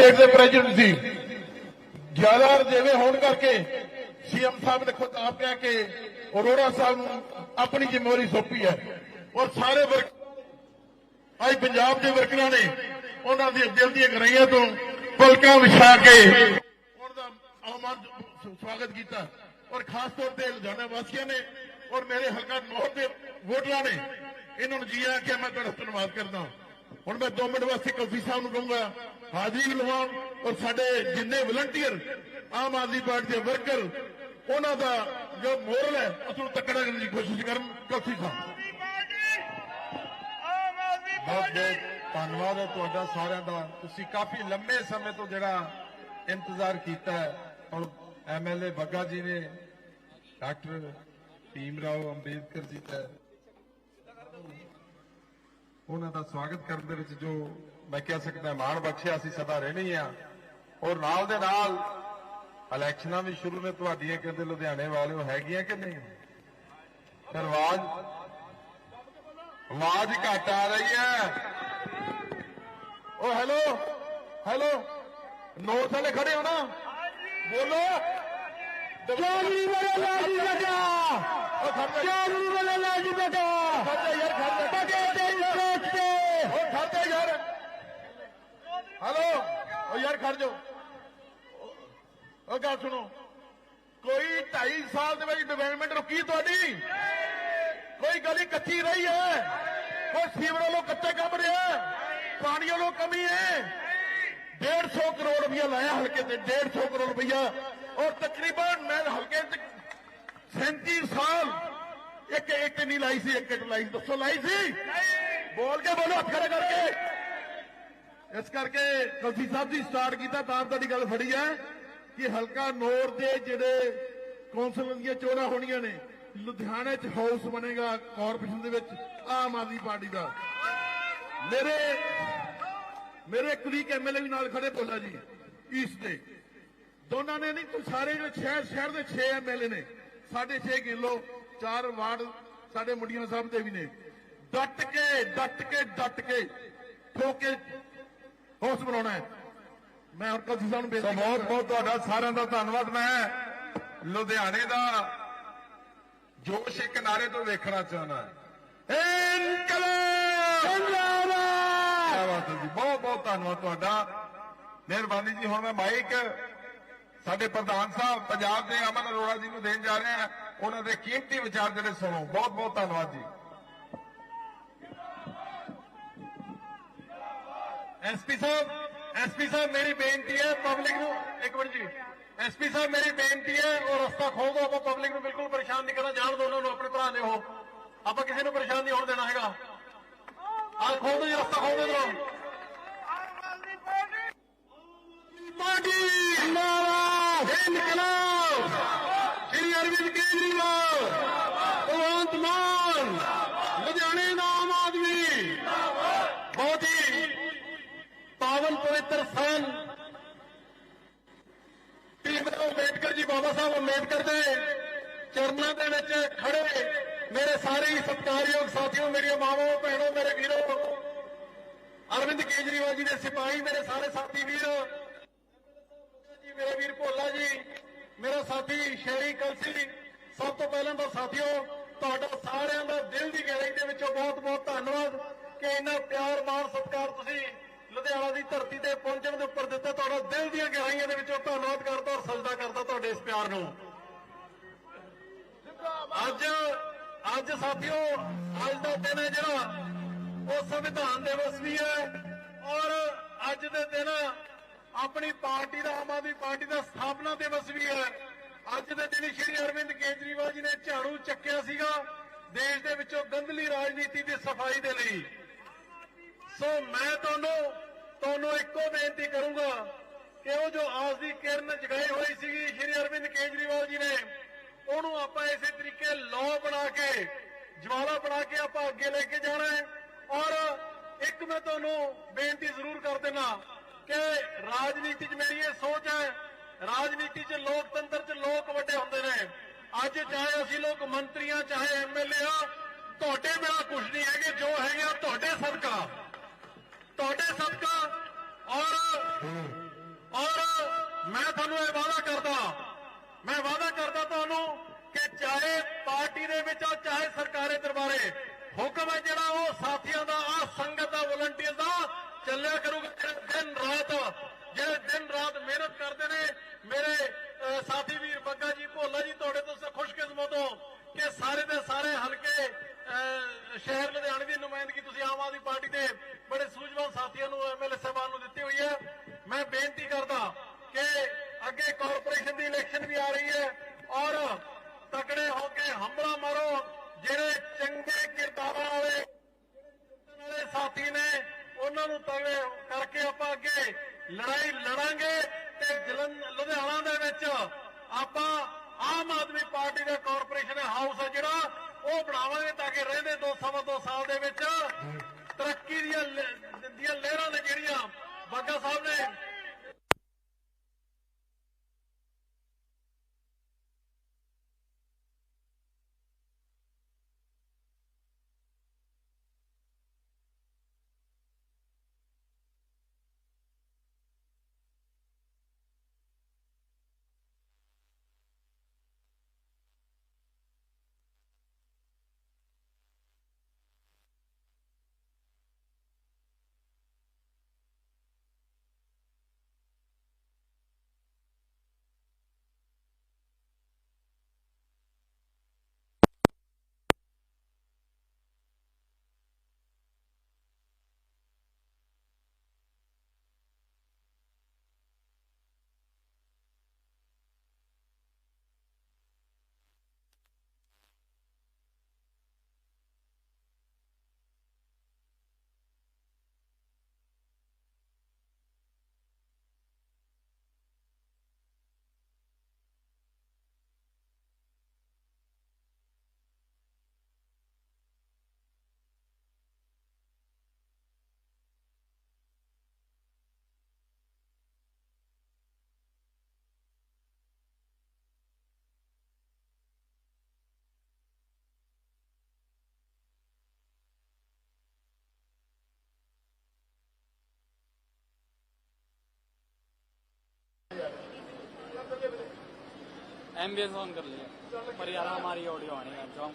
State ਦੇ president ਸੀ। ਜ਼ਿਆਦਾ ਰਜੇਵੇਂ ਹੋਣ ਕਰਕੇ ਸੀਐਮ ਸਾਹਿਬ ਨੇ ਖੁਦ ਆਪ ਕਹਿ ਕੇ ਅਰੋੜਾ ਸਾਹਿਬ ਨੂੰ ਆਪਣੀ ਜ਼ਿੰਮੇਵਾਰੀ ਸੌਂਪੀ ਹੈ। ਔਰ ਸਾਰੇ ਵਰਕ ਅੱਜ ਪੰਜਾਬ ਦੇ ਵਰਕਰਾਂ ਨੇ ਉਹਨਾਂ ਦੀ ਦਿਲ ਦੀਆਂ ਗਰਾਈਆਂ ਤੋਂ ਪਲਕਾਂ ਵਿਛਾ ਕੇ ਉਹਨਾਂ ਦਾ ਆਮਦ ਸਵਾਗਤ ਕੀਤਾ। ਔਰ ਖਾਸ ਤੌਰ ਤੇ ਲੁਧਿਆਣਾ ਵਾਸੀਆਂ ਨੇ ਔਰ ਮੇਰੇ ਹਲਕਾ ਨੌਰ ਦੇ ਵੋਟਰਾਂ ਨੇ ਇਹਨਾਂ ਨੂੰ ਜੀ ਆਖਿਆ ਮੈਂ ਤੁਹਾਡਾ ਧੰਨਵਾਦ ਕਰਦਾ ਹੁਣ ਮੈਂ 2 ਮਿੰਟ ਵਾਸਤੇ ਕਲਸੀ ਸਾਹਿਬ ਨੂੰ ਕਹੂੰਗਾ ਹਾਜ਼ਰੀ ਲਵਾਉਣ ਔਰ ਸਾਡੇ ਜਿੰਨੇ ਵਲੰਟੀਅਰ ਆਮ ਆਦਮੀ ਪਾਰਟੀ ਦੇ ਵਰਕਰ ਉਹਨਾਂ ਦਾ ਜੋ ਮੋਰਲ ਹੈ, ਉਸ ਨੂੰ ਤੱਕੜਾ ਕਰਨ ਦੀ ਕੋਸ਼ਿਸ਼ ਕਰਨ। ਕਲਸੀ ਸਾਹਿਬ ਬਹੁਤ ਬਹੁਤ ਧੰਨਵਾਦ ਹੈ ਤੁਹਾਡਾ ਸਾਰਿਆਂ ਦਾ। ਤੁਸੀਂ ਕਾਫੀ ਲੰਮੇ ਸਮੇਂ ਤੋਂ ਜਿਹੜਾ ਇੰਤਜ਼ਾਰ ਕੀਤਾ ਹੈ। ਔਰ ਐਮਐਲਏ ਬੱਗਾ ਜੀ ਨੇ, ਡਾਕਟਰ ਭੀਮ ਰਾਓ ਅੰਬੇਦਕਰ ਜੀ ਦਾ ਉਹਨਾਂ ਦਾ ਸਵਾਗਤ ਕਰਨ ਦੇ ਵਿੱਚ ਜੋ ਮੈਂ ਕਹਿ ਸਕਦਾ ਮਾਣ ਬਖਸ਼ਿਆ ਸੀ ਸਦਾ ਰਹਿਣੀ ਆ ਔਰ ਨਾਲ ਦੇ ਨਾਲ ਇਲੈਕਸ਼ਨਾਂ ਵੀ ਸ਼ੁਰੂ ਨੇ ਤੁਹਾਡੀਆਂ ਕਹਿੰਦੇ ਲੁਧਿਆਣੇ ਵਾਲਿਓ ਹੈਗੀਆਂ ਕਿ ਨਹੀਂ? ਫਿਰ ਆਵਾਜ਼ ਆਵਾਜ਼ ਘੱਟ ਆ ਰਹੀ ਹੈ। ਓ ਹੈਲੋ ਹੈਲੋ ਨੋਟ ਵਾਲੇ ਖੜੇ ਹੋ ਨਾ। ਬੋਲੋ। ਚੋਰੀ ਵਾਲਾ ਲਾਜੀ ਬੇਟਾ। ਓ ਖੜ ਜਾ। ਚੋਰੀ ਵਾਲਾ ਲਾਜੀ ਬੇਟਾ। ਜਾ ਯਾਰ ਖੜ ਜਾ। ਬਗੇ ਦਿਲ ਸੋਚ ਕੇ ਯਾਰ। ਹੈਲੋ ਓ ਯਾਰ, ਖੜ ਜਾ ਓ ਗੱਲ ਸੁਣੋ। ਕੋਈ 2.5 ਸਾਲ ਦੇ ਵਿੱਚ ਡਿਵੈਲਪਮੈਂਟ ਰੁਕੀ ਤੁਹਾਡੀ? ਕੋਈ ਗਲੀ ਕੱਚੀ ਰਹੀ ਹੈ? ਕੋਈ ਸੀਵਰ ਵੱਲੋਂ ਕੱਚੇ ਕੰਮ ਰਿਹਾ ਪਾਣੀ ਵੱਲੋਂ ਕਮੀ ਹੈ? 150 ਕਰੋੜ ਰੁਪਇਆ ਲਾਇਆ ਹਲਕੇ ਤੇ 150 ਕਰੋੜ ਰੁਪਇਆ। ਔਰ ਤਕਰੀਬਨ ਮੈਂ ਹਲਕੇ ਤੇ 37 ਸਾਲ ਇੱਕ ਇੱਕ ਨਹੀਂ ਲਾਈ ਸੀ, ਇੱਕ ਇੱਕ ਲਾਈ ਦੱਸੋ ਲਾਈ ਸੀ? ਬੋਲ ਕੇ ਬੋਲੋ ਹੱਥ ਖੜੇ ਕਰਕੇ। ਇਸ ਕਰਕੇ ਕਲਸੀ ਸਾਹਿਬ ਜੀ ਸਟਾਰਟ ਕੀਤਾ ਤਾਂ ਤੁਹਾਡੀ ਗੱਲ ਫੜੀ ਹੈ ਕਿ ਹਲਕਾ ਨੌਰ ਦੇ ਜਿਹੜੇ ਕੌਂਸਲ ਦੀਆਂ ਚੋਣਾਂ ਹੋਣੀਆਂ ਨੇ, ਲੁਧਿਆਣੇ 'ਚ ਹਾਊਸ ਬਣੇਗਾ ਕਾਰਪੋਰੇਸ਼ਨ ਦੇ ਵਿੱਚ ਆਮ ਆਦਮੀ ਪਾਰਟੀ ਦਾ। ਮੇਰੇ ਮੇਰੇ ਕੁਲੀਕ ਐਮਐਲਏ ਵੀ ਨਾਲ ਖੜੇ ਬੋਲਾ ਜੀ ਈਸਟ ਦੇ। ਦੋਨਾਂ ਨੇ ਨਹੀਂ ਸਾਰੇ ਜਿਹੜੇ ਸ਼ਹਿਰ ਸ਼ਹਿਰ ਦੇ 6 ਐਮਐਲਏ ਨੇ ਸਾਡੇ 6 ਕਿਲੋ, ਚਾਰ ਵਾਰਡ ਸਾਡੇ ਮੁੰਡੀਆਂ ਸਾਹਿਬ ਦੇ ਵੀ ਨੇ। ਡਟ ਕੇ ਡਟ ਕੇ ਡਟ ਕੇ ਠੋਕ ਕੇ ਹਾਊਸ ਬਣਾਉਣਾ ਹੈ। ਮੈਂ ਹੁਣ ਕਲਸੀ ਸਾਹਿਬ ਨੂੰ ਬੇਨਤੀ ਬਹੁਤ ਬਹੁਤ ਤੁਹਾਡਾ ਸਾਰਿਆਂ ਦਾ ਧੰਨਵਾਦ। ਮੈਂ ਲੁਧਿਆਣੇ ਦਾ ਜੋਸ਼ ਇੱਕ ਨਾਰੇ ਤੋਂ ਵੇਖਣਾ ਚਾਹੁੰਦਾ ਇਨਕਲਾਬ! ਹੈ ਜੀ। ਬਹੁਤ ਬਹੁਤ ਧੰਨਵਾਦ ਤੁਹਾਡਾ। ਮਿਹਰਬਾਨੀ ਜੀ ਹੁਣ ਮੈਂ ਮਾਈਕ ਸਾਡੇ ਪ੍ਰਧਾਨ ਸਾਹਿਬ ਪੰਜਾਬ ਦੇ ਅਮਨ ਅਰੋੜਾ ਜੀ ਨੂੰ ਦੇਣ ਜਾ ਰਹੇ ਹਾਂ। ਉਹਨਾਂ ਦੇ ਕੀਮਤੀ ਵਿਚਾਰ ਜਿਹੜੇ ਸੁਣੋ। ਬਹੁਤ ਬਹੁਤ ਧੰਨਵਾਦ ਜੀ। ਐਸਪੀ ਸਾਹਿਬ ਐਸਪੀ ਸਾਹਿਬ, ਮੇਰੀ ਬੇਨਤੀ ਹੈ ਪਬਲਿਕ ਨੂੰ, ਇੱਕ ਮਿੰਟ ਜੀ। ਐਸਪੀ ਸਾਹਿਬ, ਮੇਰੀ ਬੇਨਤੀ ਹੈ, ਉਹ ਰਸਤਾ ਖੋਲ ਦਿਓ ਆਪਾਂ ਪਬਲਿਕ ਨੂੰ ਬਿਲਕੁਲ ਪਰੇਸ਼ਾਨ ਨਹੀਂ ਕਰਨਾ, ਜਾਣ ਦਿਓ ਉਹਨਾਂ ਨੂੰ, ਆਪਣੇ ਭਰਾ ਨੇ ਉਹ। ਆਪਾਂ ਕਿਸੇ ਨੂੰ ਪਰੇਸ਼ਾਨ ਨਹੀਂ ਹੋਣ ਦੇਣਾ ਹੈਗਾ। ਆਹ ਖੋਲ ਦਿਓ ਜੀ, ਰਸਤਾ ਖੋਲ ਦਿਓ ਇਧਰੋਂ ਪਾਰਟੀ ਜਿੰਦਾਬਾਦ, ਇਨਕਲਾਬ, ਸ਼੍ਰੀ ਅਰਵਿੰਦ ਕੇਜਰੀਵਾਲ, ਭਗਵੰਤ ਮਾਨ, ਲੁਧਿਆਣੇ ਦਾ ਆਮ ਆਦਮੀ। ਬਹੁਤ ਹੀ ਪਾਵਨ ਪਵਿੱਤਰ ਸਥਾਨ। ਭੀਮ ਅੰਬੇਡਕਰ ਜੀ ਬਾਬਾ ਸਾਹਿਬ ਅੰਬੇਡਕਰ ਦੇ ਚਰਨਾਂ ਦੇ ਵਿੱਚ ਖੜੇ ਮੇਰੇ ਸਾਰੇ ਹੀ ਸਤਿਕਾਰਯੋਗ ਸਾਥੀਓ, ਮੇਰੀਆਂ ਮਾਵਾਂ, ਭੈਣੋ, ਮੇਰੇ ਵੀਰੋ, ਅਰਵਿੰਦ ਕੇਜਰੀਵਾਲ ਜੀ ਦੇ ਸਿਪਾਹੀ, ਮੇਰੇ ਸਾਰੇ ਸਾਥੀ ਵੀਰ। ਜੀ, ਮੇਰਾ ਵੀਰ ਭੋਲਾ ਜੀ, ਮੇਰਾ ਸਾਥੀ ਸ਼ਹਿਰੀ ਕਲਸੀ। ਸਭ ਤੋਂ ਪਹਿਲਾਂ ਤਾਂ ਸਾਥੀਓ, ਤੁਹਾਡਾ ਸਾਰਿਆਂ ਦਾ ਦਿਲ ਦੀ ਗਹਿਰਾਈ ਦੇ ਵਿੱਚੋਂ ਬਹੁਤ-ਬਹੁਤ ਧੰਨਵਾਦ ਕਿ ਇੰਨਾ ਪਿਆਰ ਮਾਣ ਸਤਿਕਾਰ ਤੁਸੀਂ ਲੁਧਿਆਣਾ ਦੀ ਧਰਤੀ ਤੇ ਪਹੁੰਚਣ ਦੇ ਉੱਪਰ ਦਿੱਤਾ ਤੁਹਾਡਾ ਦਿਲ ਦੀਆਂ ਗਹਿਰਾਈਆਂ ਦੇ ਵਿੱਚੋਂ ਧੰਨਵਾਦ ਕਰਦਾ ਔਰ ਸਜਦਾ ਕਰਦਾ ਤੁਹਾਡੇ ਇਸ ਪਿਆਰ ਨੂੰ। ਅੱਜ ਅੱਜ ਸਾਥੀਓ, ਅੱਜ ਦਾ ਦਿਨ ਹੈ ਜਿਹੜਾ ਉਹ ਸੰਵਿਧਾਨ ਦਿਵਸ ਵੀ ਹੈ ਔਰ ਅੱਜ ਦੇ ਦਿਨ ਆਪਣੀ ਪਾਰਟੀ ਦਾ, ਆਮ ਆਦਮੀ ਪਾਰਟੀ ਦਾ ਸਥਾਪਨਾ ਦਿਵਸ ਵੀ ਹੈ। ਅੱਜ ਦੇ ਦਿਨ ਸ਼੍ਰੀ ਅਰਵਿੰਦ ਕੇਜਰੀਵਾਲ ਜੀ ਨੇ ਝਾੜੂ ਚੱਕਿਆ ਸੀਗਾ ਦੇਸ਼ ਦੇ ਵਿੱਚੋਂ ਗੰਦਲੀ ਰਾਜਨੀਤੀ ਦੀ ਸਫ਼ਾਈ ਦੇ ਲਈ। ਸੋ ਮੈਂ ਤੁਹਾਨੂੰ ਤੁਹਾਨੂੰ ਇੱਕੋ ਬੇਨਤੀ ਕਰੂੰਗਾ ਕਿ ਉਹ ਜੋ ਆਸ ਦੀ ਕਿਰਨ ਜਗਾਈ ਹੋਈ ਸੀਗੀ, ਸ਼੍ਰੀ ਅਰਵਿੰਦ ਕੇਜਰੀਵਾਲ ਜੀ ਨੇ, ਉਹਨੂੰ ਆਪਾਂ ਇਸੇ ਤਰੀਕੇ ਲਾਅ ਬਣਾ ਕੇ, ਜਵਾਲਾ ਬਣਾ ਕੇ ਆਪਾਂ ਅੱਗੇ ਲੈ ਕੇ ਜਾਣਾ ਹੈ। ਔਰ ਇੱਕ ਮੈਂ ਤੁਹਾਨੂੰ ਬੇਨਤੀ ਜ਼ਰੂਰ ਕਰ ਦੇਣਾ ਕਿ ਰਾਜਨੀਤੀ 'ਚ ਮੇਰੀ ਇਹ ਸੋਚ ਹੈ, ਰਾਜਨੀਤੀ 'ਚ ਲੋਕਤੰਤਰ 'ਚ ਲੋਕ ਵੱਡੇ ਹੁੰਦੇ ਨੇ। ਅੱਜ ਚਾਹੇ ਅਸੀਂ ਲੋਕ ਮੰਤਰੀਆਂ, ਚਾਹੇ ਐਮਐਲਏ ਆ, ਤੁਹਾਡੇ ਬਿਨਾਂ ਕੁਝ ਨਹੀਂ ਹੈਗੇ, ਜੋ ਹੈਗੇ ਆ ਤੁਹਾਡੇ ਸਦਕਾ। ਤੁਹਾਡੇ ਸਦਕਾ ਔਰ ਔਰ ਮੈਂ ਤੁਹਾਨੂੰ ਇਹ ਵਾਅਦਾ ਕਰਦਾ, ਮੈਂ ਵਾਅਦਾ ਕਰਦਾ ਤੁਹਾਨੂੰ ਕਿ ਚਾਹੇ ਪਾਰਟੀ ਦੇ ਵਿੱਚ ਆ, ਚਾਹੇ ਸਰਕਾਰੀ ਦਰਬਾਰੇ, ਹੁਕਮ ਹੈ ਜਿਹੜਾ ਉਹ ਸਾਥੀਆਂ ਦਾ ਆ ਸੰਗਤ ਦਾ ਵਲੰਟੀਅਰ ਦਾ ਚੱਲਿਆ ਕਰੂਗਾ। ਦਿਨ ਰਾਤ ਜਿਹੜੇ ਦਿਨ ਰਾਤ ਮਿਹਨਤ ਕਰਦੇ ਨੇ ਮੇਰੇ ਅਹ, ਸਾਥੀ ਵੀਰ ਬੱਗਾ ਜੀ ਭੋਲਾ ਜੀ ਤੁਹਾਡੇ ਤੋਂ ਸ- ਖੁਸ਼ਕਿਸਮਤ ਹੋ ਕਿ ਸਾਰੇ ਦੇ ਸਾਰੇ ਹਲਕੇ ਅਹ, ਸ਼ਹਿਰ ਲੁਧਿਆਣੇ ਦੀ ਨੁਮਾਇੰਦਗੀ ਤੁਸੀਂ ਆਮ ਆਦਮੀ ਪਾਰਟੀ ਦੇ ਬੜੇ ਸੂਝਵਾਨ ਸਾਥੀਆਂ ਨੂੰ ਐਮਐਲਏ ਸਾਹਿਬਾਨ ਨੂੰ ਦਿੱਤੀ ਹੋਈ ਹੈ ਮੈਂ ਬੇਨਤੀ ਕਰਦਾ ਕਿ ਅੱਗੇ ਕਾਰਪੋਰੇਸ਼ਨ ਦੀ ਇਲੈਕਸ਼ਨ ਵੀ ਆ ਰਹੀ ਹੈ ਔਰ ਤਕੜੇ ਹੋ ਕੇ ਹੰਬਲਾ ਮਾਰੋ ਜਿਹੜੇ ਚੰਗੇ ਕਿਰਦਾਰਾਂ ਵਾਲੇ ਵਾਲੇ ਸਾਥੀ ਨੇ ਉਹਨਾਂ ਨੂੰ ਤਗੜੇ ਕਰਕੇ ਆਪਾਂ ਅੱਗੇ ਲੜਾਈ ਲੜਾਂਗੇ ਤੇ ਜਲੰਧ ਲੁਧਿਆਣਾ ਦੇ ਵਿੱਚ ਆਪਾਂ ਆਮ ਆਦਮੀ ਪਾਰਟੀ ਦਾ ਕਾਰਪੋਰੇਸ਼ਨ ਹਾਊਸ ਹੈ ਜਿਹੜਾ, ਉਹ ਬਣਾਵਾਂਗੇ ਤਾਂ ਕਿ ਰਹਿੰਦੇ ਦੋ ਸਵਾ ਦੋ ਸਾਲ ਦੇ ਵਿੱਚ ਤਰੱਕੀ ਦੀਆਂ ਦੀਆਂ ਲਹਿਰਾਂ ਨੇ ਜਿਹੜੀਆਂ ਬਾਗਾ ਸਾਹਿਬ ਨੇ एमबीएस ऑन कर लिया पर यार हमारी ऑडियो आनी है जो हम